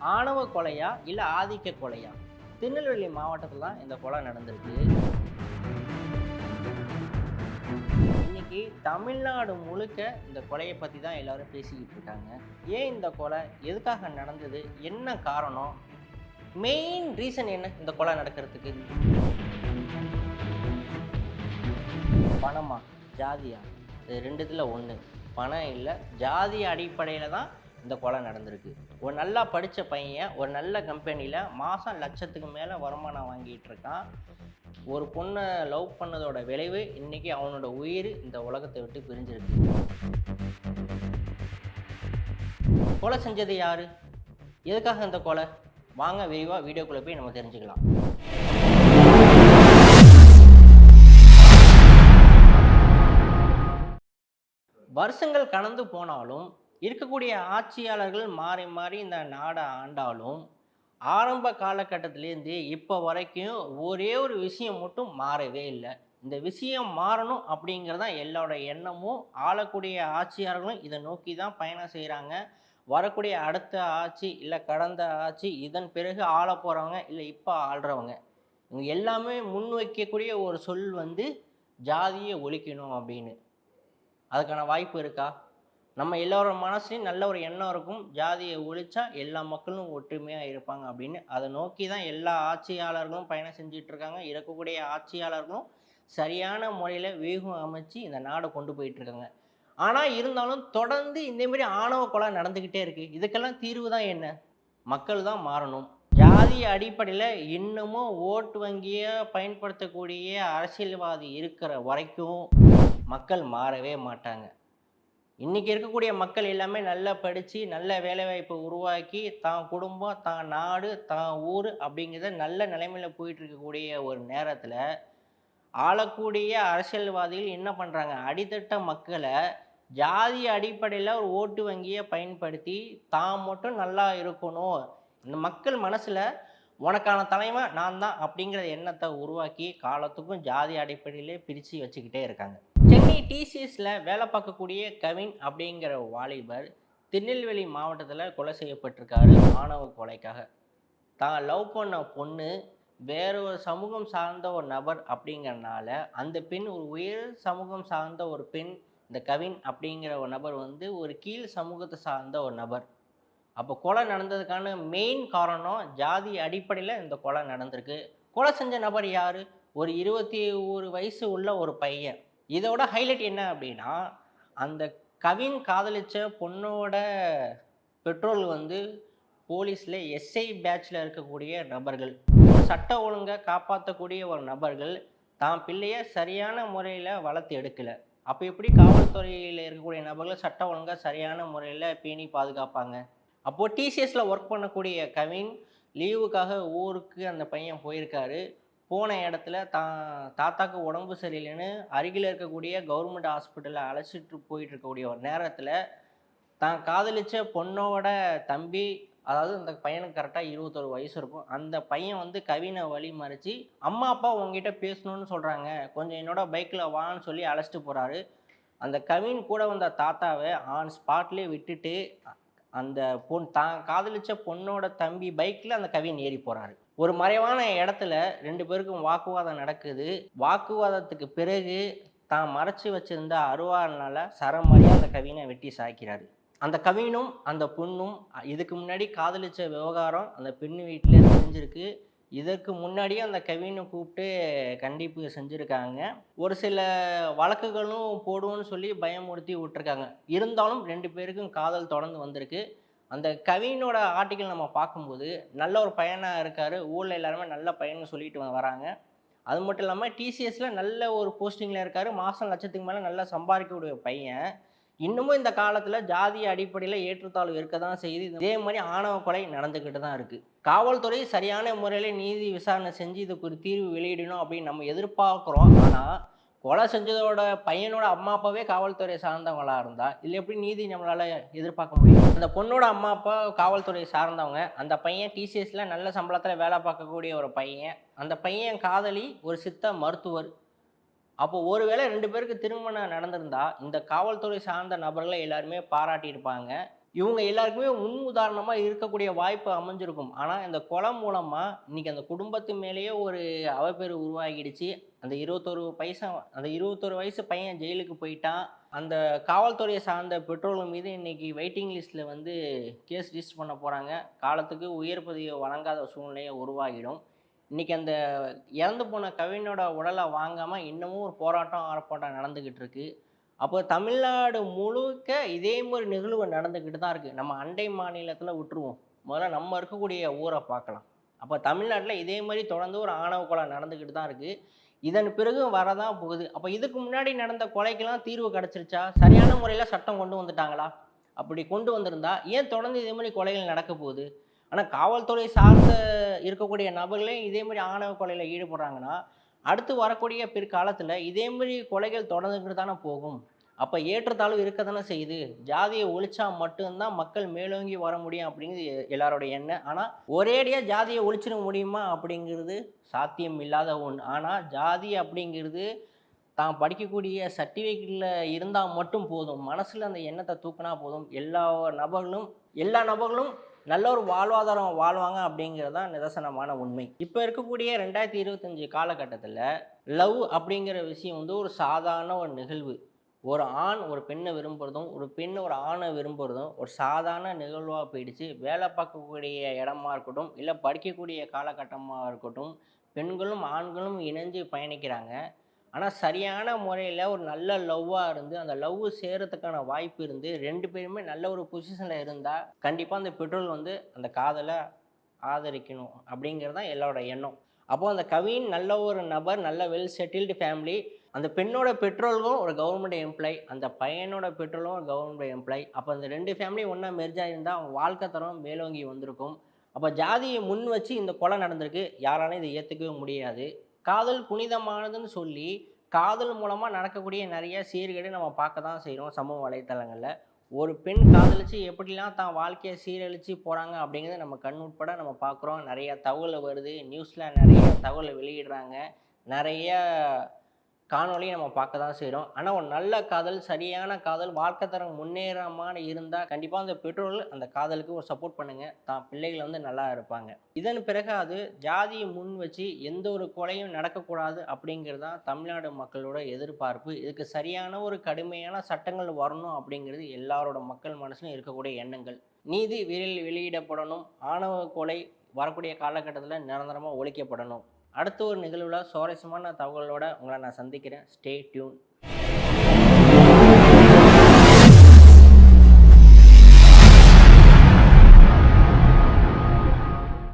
ஆணவ கொலையா இல்லை ஆதிக்க கொலையா? திருநெல்வேலி மாவட்டத்தில் தான் இந்த கொலை நடந்திருக்கு. இன்னைக்கு தமிழ்நாடு முழுக்க இந்த கொலையை பற்றி தான் எல்லாரும் பேசிக்கிட்டு இருக்காங்க. ஏன் இந்த கொலை? எதுக்காக நடந்தது? என்ன காரணம்? மெயின் ரீசன் என்ன இந்த கொலை நடக்கிறதுக்கு? பணமா? ஜாதியா? இது ரெண்டுத்தில் ஒன்று பணம் இல்லை ஜாதி அடிப்படையில் தான் இந்த கொலை நடந்திருக்கு. ஒரு நல்லா படித்த பையன் ஒரு நல்ல கம்பெனியில் மாதம் லட்சத்துக்கு மேலே வருமானம் வாங்கிட்டு இருக்கான். ஒரு பொண்ணை லவ் பண்ணதோட விளைவு இன்றைக்கி அவனோட உயிர் இந்த உலகத்தை விட்டு பிரிஞ்சிருக்கு. கொலை செஞ்சது யார்? எதுக்காக இந்த கொலை? வாங்க விரிவாக வீடியோக்குள்ளே போய் நம்ம தெரிஞ்சுக்கலாம். வருஷங்கள் கடந்து போனாலும் இருக்கக்கூடிய ஆட்சியாளர்கள் மாறி மாறி இந்த நாடை ஆண்டாலும் ஆரம்ப காலகட்டத்திலேருந்து இப்போ வரைக்கும் ஒரே ஒரு விஷயம் மட்டும் மாறவே இல்லை. இந்த விஷயம் மாறணும் அப்படிங்கிறது தான் எல்லாரோட எண்ணமும். ஆளக்கூடிய ஆட்சியாளர்களும் இதை நோக்கி தான் பயணம் செய்கிறாங்க வரக்கூடிய அடுத்த ஆட்சி இல்லை கடந்த ஆட்சி இதன் பிறகு ஆள போகிறவங்க இல்லை இப்போ ஆள்றவங்க. இவங்க எல்லாமே முன்வைக்கக்கூடிய ஒரு சொல் வந்து ஜாதியை ஒழிக்கணும் அப்படின்னு. அதுக்கான வாய்ப்பு இருக்கா? நம்ம எல்லோரோட மனசுலையும் நல்ல ஒரு எண்ணம் இருக்கும். ஜாதியை ஒழிச்சா எல்லா மக்களும் ஒற்றுமையாக இருப்பாங்க அப்படின்னு. அதை நோக்கி தான் எல்லா ஆட்சியாளர்களும் பயணம் செஞ்சுட்டு இருக்காங்க இருக்கக்கூடிய ஆட்சியாளர்களும் சரியான முறையில் வேகம் அமைச்சு இந்த நாடை கொண்டு போயிட்டு இருக்காங்க ஆனால் இருந்தாலும் தொடர்ந்து இந்தமாரி ஆணவ கொலை நடந்துக்கிட்டே இருக்கு. இதுக்கெல்லாம் தீர்வு தான் என்ன? மக்கள் தான் மாறணும். ஜாதி அடிப்படையில் இன்னமும் ஓட்டு வங்கியை பயன்படுத்தக்கூடிய அரசியல்வாதி இருக்கிற வரைக்கும் மக்கள் மாறவே மாட்டாங்க. இன்றைக்கி இருக்கக்கூடிய மக்கள் எல்லாமே நல்லா படித்து நல்ல வேலைவாய்ப்பை உருவாக்கி தான் குடும்பம் தான் நாடு தான் ஊர் அப்படிங்கிறத நல்ல நிலைமையில் போயிட்டு இருக்கக்கூடிய ஒரு நேரத்தில் ஆளக்கூடிய அரசியல்வாதிகள் என்ன பண்ணுறாங்க அடித்தட்ட மக்களை ஜாதி அடிப்படையில் ஒரு ஓட்டு வங்கியை பயன்படுத்தி தான் மட்டும் நல்லா இருக்கணும். இந்த மக்கள் மனசில் உனக்கான தலைமை நான் தான் அப்படிங்கிற எண்ணத்தை உருவாக்கி காலத்துக்கும் ஜாதி அடிப்படையிலே பிரித்து வச்சுக்கிட்டே இருக்காங்க. சென்னை டிசிஎஸில் வேலை பார்க்கக்கூடிய கவின் அப்படிங்கிற வாலிபர் திருநெல்வேலி மாவட்டத்தில் கொலை செய்யப்பட்டிருக்காரு மாணவ கொலைக்காக. தான் லவ் பண்ண பொண்ணு வேற ஒரு சமூகம் சார்ந்த ஒரு நபர் அப்படிங்கறனால அந்த பெண் ஒரு உயர் சமூகம் சார்ந்த ஒரு பெண் இந்த கவின் அப்படிங்கிற ஒரு நபர் வந்து ஒரு கீழ் சமூகத்தை சார்ந்த ஒரு நபர். அப்போ கொலை நடந்ததுக்கான மெயின் காரணம் ஜாதி அடிப்படையில் இந்த கொலை நடந்திருக்கு. கொலை செஞ்ச நபர் யார்? ஒரு இருபத்தி ஒரு வயசு உள்ள ஒரு பையன். இதோட ஹைலைட் என்ன அப்படின்னா அந்த கவின் காதலிச்ச பொண்ணோட பெட்ரோல் வந்து போலீஸில் எஸ்ஐ பேட்சில் இருக்கக்கூடிய நபர்கள். சட்ட ஒழுங்கை காப்பாற்றக்கூடிய ஒரு நபர்கள். தான் பிள்ளைய சரியான முறையில் வளர்த்து எடுக்கலை. அப்போ எப்படி காவல்துறையில் இருக்கக்கூடிய நபர்கள் சட்ட ஒழுங்காக சரியான முறையில் பேணி பாதுகாப்பாங்க? அப்போது டிசிஎஸில் ஒர்க் பண்ணக்கூடிய கவின் லீவுக்காக ஊருக்கு அந்த பையன் போயிருக்காரு. போன இடத்துல தான் தாத்தாக்கு உடம்பு சரியில்லைன்னு அருகில் இருக்கக்கூடிய கவர்மெண்ட் ஹாஸ்பிட்டலில் அழைச்சிட்டு போயிட்டு இருக்கக்கூடிய ஒரு நேரத்தில் தான் காதலிச்ச பொண்ணோட தம்பி அதாவது அந்த பையனுக்கு கரெக்டாக இருபத்தொரு வயசு இருக்கும். அந்த பையன் வந்து கவினை வழி மறைச்சி அம்மா அப்பா உங்ககிட்ட பேசணும்னு சொல்கிறாங்க கொஞ்சம் என்னோட பைக்கில் வான்னு சொல்லி அழைச்சிட்டு போகிறாரு அந்த கவின் கூட வந்த தாத்தாவை ஆன் ஸ்பாட்லேயே விட்டுட்டு அந்த பொண் தான் காதலிச்ச பொண்ணோட தம்பி பைக்கில் அந்த கவின் ஏறி போகிறாரு ஒரு மறைவான இடத்துல ரெண்டு பேருக்கும் வாக்குவாதம் நடக்குது. வாக்குவாதத்துக்கு பிறகு தான் மறைச்சி வச்சிருந்த அருவாள்னால சரமாரி அந்த கவினை வெட்டி சாய்க்கிறாரு. அந்த கவினும் அந்த பொண்ணும் இதுக்கு முன்னாடி காதலிச்ச விவகாரம் அந்த பெண்ணு வீட்டிலே தெரிஞ்சிருக்கு. இதற்கு முன்னாடியே அந்த கவினை கூப்பிட்டு கண்டிப்பு செஞ்சுருக்காங்க. ஒரு சில வழக்குகளும் போடுவோன்னு சொல்லி பயமுறுத்தி விட்டுருக்காங்க. இருந்தாலும் ரெண்டு பேருக்கும் காதல் தொடர்ந்து வந்திருக்கு. அந்த கவினோட ஆர்டிக்கல் நம்ம பார்க்கும்போது நல்ல ஒரு பையனாக இருக்கார். ஊரில் எல்லாருமே நல்ல பையன்னு சொல்லிட்டு வராங்க. அது மட்டும் இல்லாமல் டிசிஎஸில் நல்ல ஒரு போஸ்டிங்கில் இருக்கார். மாதம் லட்சத்துக்கு மேலே நல்லா சம்பாதிக்கக்கூடிய பையன். இன்னமும் இந்த காலத்தில் ஜாதிய அடிப்படையில் ஏற்றத்தாழ்வு இருக்க தான் செய்யுது. இதே மாதிரி ஆணவ கொலை நடந்துக்கிட்டு தான் இருக்குது காவல்துறை சரியான முறையில் நீதி விசாரணை செஞ்சு இதுக்கு ஒரு தீர்வு வெளியிடணும் அப்படின்னு நம்ம எதிர்பார்க்குறோம். ஆனால் கொலை செஞ்சதோட பையனோட அம்மா அப்பாவே காவல்துறை சார்ந்தவங்களாக இருந்தால் இதில் எப்படி நீதி நம்மளால் எதிர்பார்க்க முடியும்? அந்த பொண்ணோட அம்மா அப்பா காவல்துறை சார்ந்தவங்க அந்த பையன் டிசிஎஸில் நல்ல சம்பளத்தில் வேலை பார்க்கக்கூடிய ஒரு பையன் அந்த பையன் காதலி ஒரு சித்த மருத்துவர் அப்போ ஒருவேளை ரெண்டு பேருக்கு திருமணம் நடந்திருந்தா இந்த காவல்துறை சார்ந்த நபர்களை எல்லாருமே பாராட்டியிருப்பாங்க இவங்க எல்லாருக்குமே முன் உதாரணமாக இருக்கக்கூடிய வாய்ப்பு அமைஞ்சிருக்கும். ஆனால் இந்த கொலை மூலமாக இன்னைக்கு அந்த குடும்பத்து மேலேயே ஒரு அவப்பேறு உருவாகிடுச்சு. அந்த இருபத்தொரு பைசா அந்த இருபத்தொரு வயசு பையன் ஜெயிலுக்கு போயிட்டான் அந்த காவல்துறையை சார்ந்த பெற்றோர்கள் மீது இன்னைக்கு வெயிட்டிங் லிஸ்ட்டில் வந்து கேஸ் ரிஜிஸ்டர் பண்ண போகிறாங்க காலத்துக்கு உயர் பதவியை வழங்காத சூழ்நிலையை உருவாகிடும். இன்னைக்கு அந்த இறந்து போன கவினோட உடலை வாங்காமல் இன்னமும் ஒரு போராட்டம் ஆர்ப்பாட்டம் நடந்துக்கிட்டு இருக்கு. அப்போ தமிழ்நாடு முழுக்க இதே மாதிரி நிகழ்வு நடந்துக்கிட்டு தான் இருக்குது நம்ம அண்டை மாநிலத்தில் விட்டுருவோம். முதல்ல நம்ம இருக்கக்கூடிய ஊரை பார்க்கலாம். அப்போ தமிழ்நாட்டில் இதே மாதிரி தொடர்ந்து ஒரு ஆணவ கொலை நடந்துக்கிட்டு தான் இருக்குது இதன் பிறகு வரதான் போகுது. அப்போ இதுக்கு முன்னாடி நடந்த கொலைக்கெல்லாம் தீர்வு கிடச்சிருச்சா? சரியான முறையில் சட்டம் கொண்டு வந்துட்டாங்களா? அப்படி கொண்டு வந்திருந்தா ஏன் தொடர்ந்து இதே மாதிரி கொலைகள் நடக்க போகுது? ஆனால் காவல்துறை சார்ந்த இருக்கக்கூடிய நபர்களே இதே மாதிரி ஆணவ கொலையில் ஈடுபடுறாங்கன்னா அடுத்து வரக்கூடிய பிற்காலத்தில் இதே மாதிரி கொலைகள் தொடர்ந்துக்கிட்டு தானே போகும். அப்போ ஏற்றத்தாழ்வு இருக்க தானே செய்யுது. ஜாதியை ஒழிச்சா மட்டும்தான் மக்கள் மேலோங்கி வர முடியும் அப்படிங்கிறது எல்லாரோடைய எண்ணம் ஆனால் ஒரேடியாக ஜாதியை ஒழிச்சிட முடியுமா அப்படிங்கிறது சாத்தியம் இல்லாத ஒன்று ஆனால் ஜாதி அப்படிங்கிறது தான் படிக்கக்கூடிய சர்டிஃபிகேட்டில் இருந்தால் மட்டும் போதும். மனசில் அந்த எண்ணத்தை தூக்கினா போதும். எல்லா நபர்களும் எல்லா நபர்களும் நல்ல ஒரு வாழ்வாதாரம் வாழ்வாங்க அப்படிங்கிறது தான் நிதர்சனமான உண்மை. இப்போ இருக்கக்கூடிய ரெண்டாயிரத்தி இருபத்தஞ்சி காலகட்டத்தில் லவ் அப்படிங்கிற விஷயம் வந்து ஒரு சாதாரண ஒரு நிகழ்வு. ஒரு ஆண் ஒரு பெண்ணை விரும்புகிறதும் ஒரு பெண் ஒரு ஆணை விரும்புகிறதும் ஒரு சாதாரண நிகழ்வாக போயிடுச்சு. வேலை பார்க்கக்கூடிய இடமா இருக்கட்டும் இல்லை படிக்கக்கூடிய காலகட்டமாக இருக்கட்டும் பெண்களும் ஆண்களும் இணைஞ்சு பயணிக்கிறாங்க. ஆனால் சரியான முறையில் ஒரு நல்ல லவ்வாக இருந்து அந்த லவ் சேரத்துக்கான வாய்ப்பு இருந்து ரெண்டு பேருமே நல்ல ஒரு பொசிஷனில் இருந்தால் கண்டிப்பாக அந்த பெட்ரோல் வந்து அந்த காதலை ஆதரிக்கணும் அப்படிங்கிறது தான் எல்லாரோட எண்ணம். அப்போது அந்த கவின் நல்ல ஒரு நபர் நல்ல வெல் செட்டில்டு ஃபேமிலி அந்த பெண்ணோட பெட்ரோலும் ஒரு கவர்மெண்ட் எம்ப்ளாய் அந்த பையனோட பெட்ரோலும் ஒரு கவர்மெண்ட் எம்ப்ளாய் அப்போ அந்த ரெண்டு ஃபேமிலியும் ஒன்றா மெர்ஜாக இருந்தால் அவங்க வாழ்க்கை தரம் மேலோங்கி வந்திருக்கும். அப்போ ஜாதியை முன் வச்சு இந்த கொலை நடந்திருக்கு. யாராலையும் இதை ஏற்றுக்கவே முடியாது. காதல் புனிதமானதுன்னு சொல்லி காதல் மூலமாக நடக்கக்கூடிய நிறைய சீர்கேடு நம்ம பார்க்க தான் செய்கிறோம் சமூக வலைத்தளங்களில். ஒரு பெண் காதலிச்சு எப்படிலாம் தான் வாழ்க்கையை சீரழிச்சு போகிறாங்க அப்படிங்கிறத நம்ம கண் உட்பட நம்ம பார்க்குறோம். நிறைய தகவல் வருது. நியூஸில் நிறைய தகவலை வெளியிடுறாங்க. நிறைய காணொளியை நம்ம பார்க்க தான் செய்கிறோம் ஆனால் ஒரு நல்ல காதல் சரியான காதல் வாழ்க்கை தரம் முன்னேறமான இருந்தால் கண்டிப்பாக அந்த பெற்றோர்கள் அந்த காதலுக்கு ஒரு சப்போர்ட் பண்ணுங்கள் தான் பிள்ளைகள் வந்து நல்லா இருப்பாங்க. இதன் பிறகு அது ஜாதியை முன் வச்சு எந்த ஒரு கொலையும் நடக்கக்கூடாது அப்படிங்கிறது தான் தமிழ்நாடு மக்களோட எதிர்பார்ப்பு. இதுக்கு சரியான ஒரு கடுமையான சட்டங்கள் வரணும் அப்படிங்கிறது எல்லாரோட மக்கள் மனசுலும் இருக்கக்கூடிய எண்ணங்கள். நீதி விரைவில் வெளியிடப்படணும். ஆணவ கொலை வரக்கூடிய காலகட்டத்தில் நிரந்தரமாக ஒழிக்கப்படணும். அடுத்த ஒரு நிகழ்வில் சுவாரஸ்யமான தகவலோட உங்களை நான் சந்திக்கிறேன். Stay tune